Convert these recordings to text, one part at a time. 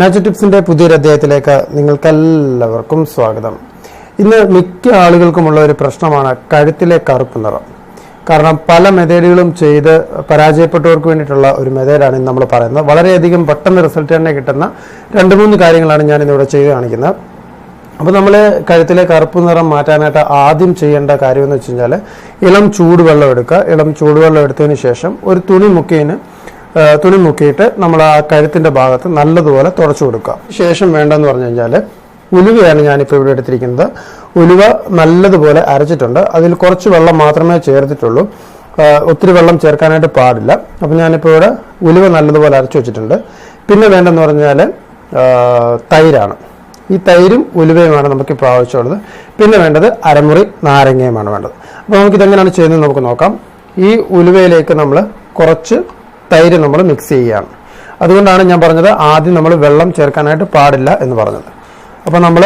നാച്ചു ടിപ്സിന്റെ പുതിയൊരു അധ്യായത്തിലേക്ക് നിങ്ങൾക്കെല്ലാവർക്കും സ്വാഗതം. ഇന്ന് മിക്ക ആളുകൾക്കുമുള്ള ഒരു പ്രശ്നമാണ് കഴുത്തിലെ കറുപ്പ് നിറം. കാരണം പല മെതേഡുകളും ചെയ്ത് പരാജയപ്പെട്ടവർക്ക് വേണ്ടിയിട്ടുള്ള ഒരു മെതേഡാണ് ഇന്ന് നമ്മൾ പറയുന്നത്. വളരെയധികം പെട്ടെന്ന് റിസൾട്ട് തന്നെ കിട്ടുന്ന രണ്ട് മൂന്ന് കാര്യങ്ങളാണ് ഞാൻ ഇന്നിവിടെ ചെയ്ത് കാണിക്കുന്നത്. അപ്പോൾ നമ്മൾ കഴുത്തിലെ കറുപ്പ് നിറം മാറ്റാനായിട്ട് ആദ്യം ചെയ്യേണ്ട കാര്യം എന്ന് വെച്ച് കഴിഞ്ഞാൽ ഇളം ചൂടുവെള്ളം എടുക്കുക. ഇളം ചൂടുവെള്ളം എടുത്തതിന് ശേഷം ഒരു തുണി മുക്കിയതിന് തുണി മുക്കിയിട്ട് നമ്മൾ ആ കഴുത്തിന്റെ ഭാഗത്ത് നല്ലതുപോലെ തുടച്ചു കൊടുക്കുക. ശേഷം വേണ്ടെന്ന് പറഞ്ഞു കഴിഞ്ഞാൽ ഉലുവയാണ് ഞാനിപ്പോൾ ഇവിടെ എടുത്തിരിക്കുന്നത്. ഉലുവ നല്ലതുപോലെ അരച്ചിട്ടുണ്ട്. അതിൽ കുറച്ച് വെള്ളം മാത്രമേ ചേർത്തിട്ടുള്ളൂ. ഒത്തിരി വെള്ളം ചേർക്കാനായിട്ട് പാടില്ല. അപ്പം ഞാനിപ്പോൾ ഇവിടെ ഉലുവ നല്ലതുപോലെ അരച്ചു വെച്ചിട്ടുണ്ട്. പിന്നെ വേണ്ടെന്ന് പറഞ്ഞാൽ തൈരാണ്. ഈ തൈരും ഉലുവയുമാണ് നമുക്ക് ഇപ്പോൾ ആവശ്യമുള്ളത്. പിന്നെ വേണ്ടത് അരമുറി നാരങ്ങയുമാണ് വേണ്ടത്. അപ്പോൾ നമുക്കിതെങ്ങനെയാണ് ചെയ്യുന്നത് നമുക്ക് നോക്കാം. ഈ ഉലുവയിലേക്ക് നമ്മൾ കുറച്ച് തൈര് നമ്മൾ മിക്സ് ചെയ്യുകയാണ് അതുകൊണ്ടാണ് ഞാൻ പറഞ്ഞത് ആദ്യം നമ്മൾ വെള്ളം ചേർക്കാനായിട്ട് പാടില്ല എന്ന് പറഞ്ഞത്. അപ്പോൾ നമ്മൾ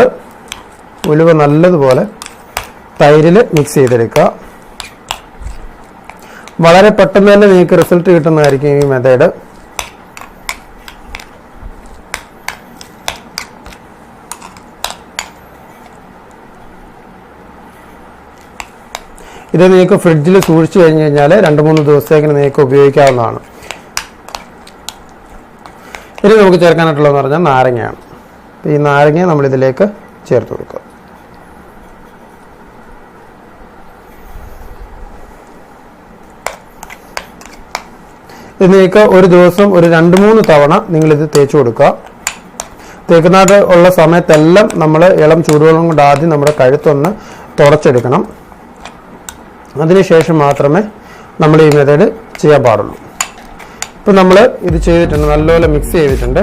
ഉലുവ നല്ലതുപോലെ തൈരിൽ മിക്സ് ചെയ്തെടുക്കുക. വളരെ പെട്ടെന്ന് തന്നെ നിങ്ങൾക്ക് റിസൾട്ട് കിട്ടുന്നതായിരിക്കും ഈ മെത്തേഡ് ഇത് നിങ്ങൾക്ക് ഫ്രിഡ്ജിൽ സൂക്ഷിച്ചു കഴിഞ്ഞ് കഴിഞ്ഞാൽ രണ്ട് മൂന്ന് ദിവസത്തേക്കിന് നിങ്ങൾക്ക് ഉപയോഗിക്കാവുന്നതാണ്. ഇനി നമുക്ക് ചേർക്കാനായിട്ടുള്ളതെന്ന് പറഞ്ഞാൽ നാരങ്ങയാണ്. ഈ നാരങ്ങ നമ്മളിതിലേക്ക് ചേർത്ത് കൊടുക്കുക. ഇത് നിങ്ങൾക്ക് ഒരു ദിവസം ഒരു രണ്ട് മൂന്ന് തവണ നിങ്ങളിത് തേച്ച് കൊടുക്കുക. തേക്കുന്നാട്ട് ഉള്ള സമയത്തെല്ലാം നമ്മൾ ഇളം ചൂടുവെള്ളം കൊണ്ട് ആദ്യം നമ്മുടെ കഴുത്തൊന്ന് തുടച്ചെടുക്കണം. അതിനുശേഷം മാത്രമേ നമ്മൾ ഈ മെത്തേഡ് ചെയ്യാൻ പാടുള്ളൂ. ഇപ്പം നമ്മൾ ഇത് ചെയ്തിട്ടുണ്ട് നല്ലപോലെ മിക്സ് ചെയ്തിട്ടുണ്ട്.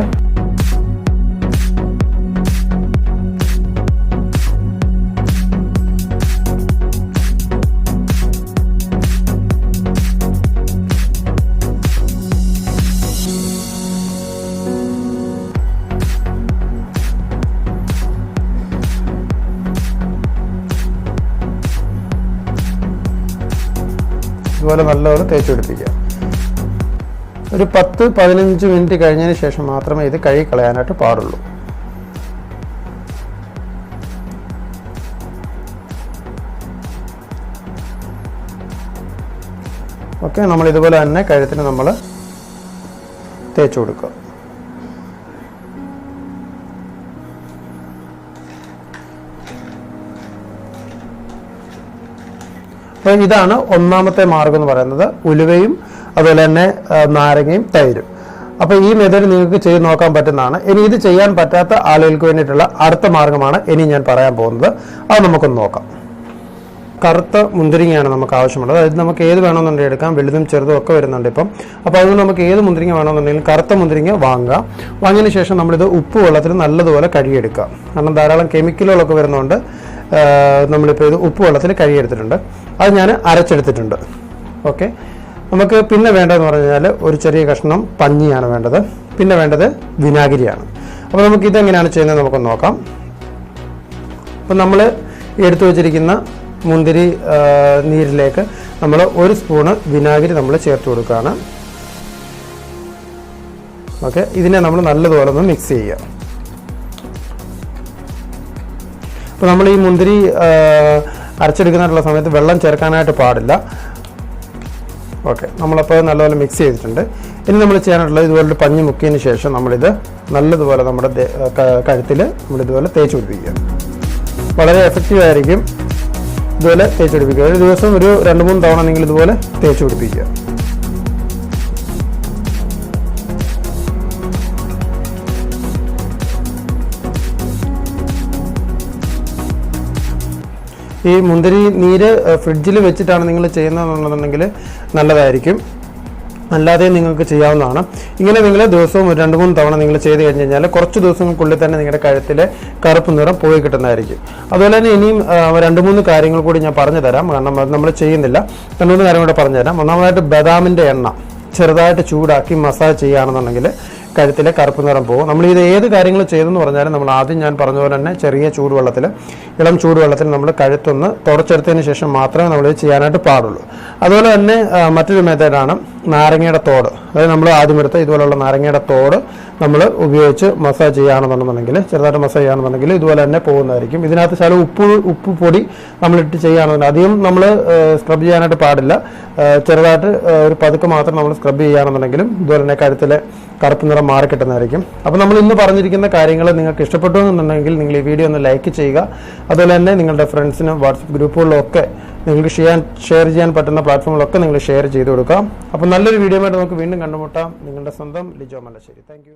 ഇതുപോലെ നല്ലപോലെ തേച്ച് പിടിപ്പിക്കുക ഒരു പത്ത് പതിനഞ്ച് മിനിറ്റ് കഴിഞ്ഞതിന് ശേഷം മാത്രമേ ഇത് കഴുകി കളയാനായിട്ട് പാടുള്ളൂ. ഓക്കെ നമ്മൾ ഇതുപോലെ തന്നെ കഴുത്തിന് നമ്മൾ തേച്ച് കൊടുക്കുക. അപ്പോൾ ഇതാണ് ഒന്നാമത്തെ മാർഗം എന്ന് പറയുന്നത് ഉലുവയും അതുപോലെ തന്നെ നാരങ്ങയും തൈരും. അപ്പോൾ ഈ മെത്തേഡ് നിങ്ങൾക്ക് ചെയ്ത് നോക്കാൻ പറ്റുന്നതാണ്. ഇനി ഇത് ചെയ്യാൻ പറ്റാത്ത ആളുകൾക്ക് വേണ്ടിയിട്ടുള്ള അടുത്ത മാർഗമാണ് ഇനി ഞാൻ പറയാൻ പോകുന്നത്. അത് നമുക്കൊന്ന് നോക്കാം. കറുത്ത മുന്തിരിങ്ങയാണ് നമുക്ക് ആവശ്യമുള്ളത്. അതായത് നമുക്ക് ഏത് വേണമെന്നുണ്ടെങ്കിൽ എടുക്കാം. വലുതും ചെറുതും ഒക്കെ വരുന്നുണ്ട് ഇപ്പം. അപ്പോൾ അതുകൊണ്ട് നമുക്ക് ഏത് മുന്തിരിങ്ങ വേണമെന്നുണ്ടെങ്കിലും കറുത്ത മുന്തിരിങ്ങ വാങ്ങാം വാങ്ങിയതിന് ശേഷം നമ്മളിത് ഉപ്പ് വെള്ളത്തിൽ നല്ലതുപോലെ കഴുകിയെടുക്കുക. കാരണം ധാരാളം കെമിക്കലുകളൊക്കെ വരുന്നതുകൊണ്ട് നമ്മളിപ്പോൾ ഇത് ഉപ്പ് വെള്ളത്തിൽ കഴുകിയെടുത്തിട്ടുണ്ട്. അത് ഞാൻ അരച്ചെടുത്തിട്ടുണ്ട്. ഓക്കെ? നമുക്ക് പിന്നെ വേണ്ടതെന്ന് പറഞ്ഞാൽ ഒരു ചെറിയ കഷ്ണം പഞ്ഞിയാണ് വേണ്ടത്. പിന്നെ വേണ്ടത് വിനാഗിരിയാണ്. അപ്പോൾ നമുക്ക് ഇതെങ്ങനെയാണ് ചെയ്യുന്നത് നമുക്ക് നോക്കാം. അപ്പോൾ നമ്മൾ എടുത്തു വച്ചിരിക്കുന്ന മുന്തിരി നീരിലേക്ക് നമ്മൾ ഒരു സ്പൂണ് വിനാഗിരി നമ്മൾ ചേർത്ത് കൊടുക്കുകയാണ്. ഓക്കെ ഇതിനെ നമ്മൾ നല്ലതുപോലെ ഒന്ന് മിക്സ് ചെയ്യുക. അപ്പോൾ നമ്മൾ ഈ മുന്തിരി അരച്ചെടുക്കുന്നതിനുള്ള സമയത്ത് വെള്ളം ചേർക്കാനായിട്ട് പാടില്ല. ഓക്കെ. നമ്മളപ്പോൾ നല്ലപോലെ മിക്സ് ചെയ്തിട്ടുണ്ട്. ഇനി നമ്മൾ ചെയ്യാനുള്ളത് ഇതുപോലെ പഞ്ഞി മുക്കിയതിന് ശേഷം നമ്മളിത് നല്ലതുപോലെ നമ്മുടെ കഴുത്തിൽ നമ്മളിതുപോലെ തേച്ച് പിടിപ്പിക്കുക. വളരെ എഫക്റ്റീവ് ആയിരിക്കും ഇതുപോലെ തേച്ച് പിടിപ്പിക്കുക. ഒരു ദിവസം ഒരു രണ്ട് മൂന്ന് തവണ നിങ്ങൾ ഇതുപോലെ തേച്ച് പിടിപ്പിക്കുക. ഈ മുന്തിരി നീര് ഫ്രിഡ്ജിൽ വെച്ചിട്ടാണ് നിങ്ങൾ ചെയ്യുന്നതെന്നുണ്ടെന്നുണ്ടെങ്കിൽ നല്ലതായിരിക്കും. അല്ലാതെ നിങ്ങൾക്ക് ചെയ്യാവുന്നതാണ്. ഇങ്ങനെ നിങ്ങൾ ദിവസവും ഒരു രണ്ട് മൂന്ന് തവണ നിങ്ങൾ ചെയ്ത് കഴിഞ്ഞ് കഴിഞ്ഞാൽ കുറച്ച് ദിവസങ്ങൾക്കുള്ളിൽ തന്നെ നിങ്ങളുടെ കഴുത്തിലെ കറുപ്പ് നിറം പോയി കിട്ടുന്നതായിരിക്കും. അതുപോലെ തന്നെ ഇനിയും രണ്ട് മൂന്ന് കാര്യങ്ങൾ കൂടി ഞാൻ പറഞ്ഞു തരാം. കാരണം അത് നമ്മൾ ചെയ്യുന്നില്ല. രണ്ട് മൂന്ന് കാര്യം കൂടെ പറഞ്ഞുതരാം ഒന്നാമതായിട്ട് ബദാമിന്റെ എണ്ണ ചെറുതായിട്ട് ചൂടാക്കി മസാജ് ചെയ്യുകയാണെന്നുണ്ടെങ്കിൽ കഴുത്തിലെ കറുപ്പ് നിറം പോകും. നമ്മൾ ഇത് ഏത് കാര്യങ്ങൾ ചെയ്തെന്ന് പറഞ്ഞാലും നമ്മൾ ആദ്യം ഞാൻ പറഞ്ഞ പോലെ തന്നെ ചെറിയ ചൂടുവെള്ളത്തിൽ ഇളം ചൂടുവെള്ളത്തിൽ നമ്മൾ കഴുത്തൊന്ന് തുടച്ചെടുത്തതിന് ശേഷം മാത്രമേ നമ്മൾ ഇത് ചെയ്യാനായിട്ട് പാടുള്ളൂ. അതുപോലെ തന്നെ മറ്റൊരു മെത്തേഡാണ് നാരങ്ങയുടെ തോട്. അതായത് നമ്മൾ ആദ്യം എടുത്ത ഇതുപോലുള്ള നാരങ്ങയുടെ തോട് നമ്മൾ ഉപയോഗിച്ച് മസാജ് ചെയ്യുകയാണെന്നുണ്ടെങ്കിൽ ചെറുതായിട്ട് മസാജ് ചെയ്യുകയാണെന്നുണ്ടെങ്കിൽ ഇതുപോലെ തന്നെ പോകുന്നതായിരിക്കും. ഇതിനകത്ത് ചില ഉപ്പ് ഉപ്പ് പൊടി നമ്മളിട്ട് ചെയ്യുകയാണെന്നുണ്ടെങ്കിൽ അധികം നമ്മൾ സ്ക്രബ് ചെയ്യാനായിട്ട് പാടില്ല. ചെറുതായിട്ട് ഒരു പതുക്കെ മാത്രം നമ്മൾ സ്ക്രബ് ചെയ്യുകയാണെന്നുണ്ടെങ്കിലും ഇതുപോലെ തന്നെ കഴുത്തിലെ കറുപ്പ് നിറം മാറി കിട്ടുന്നതായിരിക്കും. അപ്പോൾ നമ്മൾ ഇന്ന് പറഞ്ഞിരിക്കുന്ന കാര്യങ്ങൾ നിങ്ങൾക്ക് ഇഷ്ടപ്പെട്ടു എന്നുണ്ടെങ്കിൽ നിങ്ങൾ ഈ വീഡിയോ ഒന്ന് ലൈക്ക് ചെയ്യുക. അതുപോലെ തന്നെ നിങ്ങളുടെ ഫ്രണ്ട്സിനും വാട്സപ്പ് ഗ്രൂപ്പുകളിലൊക്കെ നിങ്ങൾക്ക് ചെയ്യാൻ ഷെയർ ചെയ്യാൻ പറ്റുന്ന പ്ലാറ്റ്ഫോമുകളൊക്കെ നിങ്ങൾ ഷെയർ ചെയ്ത് കൊടുക്കാം. അപ്പോൾ നല്ലൊരു വീഡിയോ ആയിട്ട് നമുക്ക് വീണ്ടും കണ്ടുമുട്ടാം. നിങ്ങളുടെ സ്വന്തം ലിജോ മല്ലശ്ശേരി. താങ്ക്